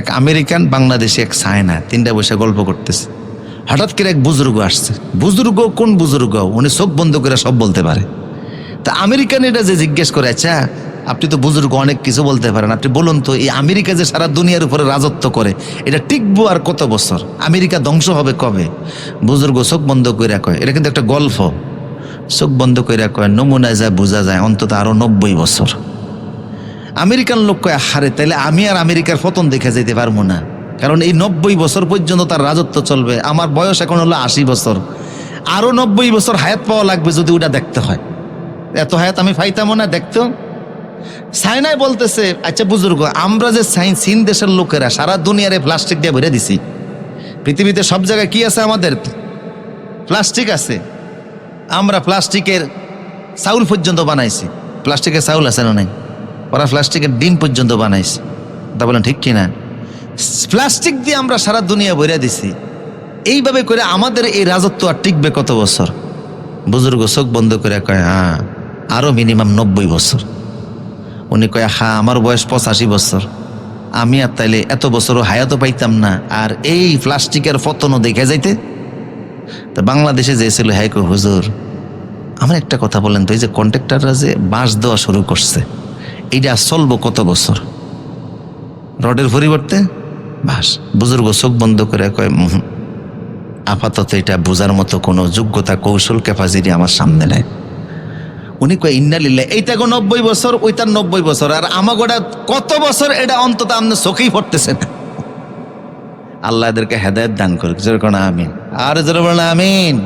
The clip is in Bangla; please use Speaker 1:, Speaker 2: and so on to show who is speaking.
Speaker 1: এক আমেরিকান, বাংলাদেশি এক সায়না তিনটা বসে গল্প করতেছে। হঠাৎ করে এক বুজুর্গ আসছে। বুজুর্গ কোন বুজুর্গ? উনি চোখ বন্ধ করে সব বলতে পারে। তা আমেরিকান এটা যে জিজ্ঞেস করে আচ্ছা আপনি তো বুজুর্গ, অনেক কিছু বলতে পারেন। আপনি বলুন তো, এই আমেরিকা যে সারা দুনিয়ার উপরে রাজত্ব করে, এটা টিকবো আর কত বছর? আমেরিকা ধ্বংস হবে কবে? বুজুর্গ চোখ বন্ধ করে কয়, এটা কিন্তু একটা গল্প। চোখ বন্ধ করে কয়, নমুনায় যায় বোঝা যায়, অন্তত আরও নব্বই বছর। আমেরিকান লোক কয় হারে তাইলে আমি আর আমেরিকার পতন দেখে যেতে পারব না। কারণ এই নব্বই বছর পর্যন্ত তার রাজত্ব চলবে। আমার বয়স এখন হলো আশি বছর। আরও নব্বই বছর হায়াত পাওয়া লাগবে যদি ওটা দেখতে হয়। এত হায়াত আমি পাইতামও না দেখতো সাইনাই বলতেছে আচ্ছা বুজুর্গ, আমরা যে সাইন চীন দেশের লোকেরা সারা দুনিয়ারে প্লাস্টিক দিয়ে ভরে দিছি। পৃথিবীতে সব জায়গায় কি আছে আমাদের? প্লাস্টিক আছে। আমরা প্লাস্টিকের চাউল পর্যন্ত বানাইছি। প্লাস্টিকের চাউল আছে না নাই? ওরা প্লাস্টিকের ডিম পর্যন্ত বানাইছে। তা বলেন, ঠিক কিনা? প্লাস্টিক দিয়ে আমরা সারা দুনিয়া ভরে দিছি। এইভাবে করে আমাদের এই রাজত্ব আর টিকবে কত বছর? বুজুর্গ চোখ বন্ধ করে কয় হ্যাঁ আরও মিনিমাম নব্বই বছর। উনি কয় হ্যাঁ আমার বয়স পঁচাশি বছর। আমি আর তাইলে এত বছরও হায়াতও পাইতাম না। আর এই প্লাস্টিকের পতনও দেখে যাইতে? তো বাংলাদেশে যেছিল হ্যাঁ কই হুজুর, আমার একটা কথা বলেন তো, এই যে কন্ট্রাক্টররা যে বাঁশ দেওয়া শুরু করছে আর চলবো কত বছর? রডের পরিবর্তে? বাঁশ বুজুর্গ চোখ বন্ধ করে কয় আপাতত এটা বোঝার মতো কোনো যোগ্যতা, কৌশল ক্যাপাসিটি আমার সামনে নেই। উনি কয় ইন্নালিল্লা এইটা গো নব্বই বছর ওইটার নব্বই বছর, আর আমাকে ওটা কত বছর এটা অন্তত আপনার চোখেই পড়তেছে না আল্লাহ এদেরকে হেদায়ত দান করুক যেরকম আমিন। আর যেরকম আমিন।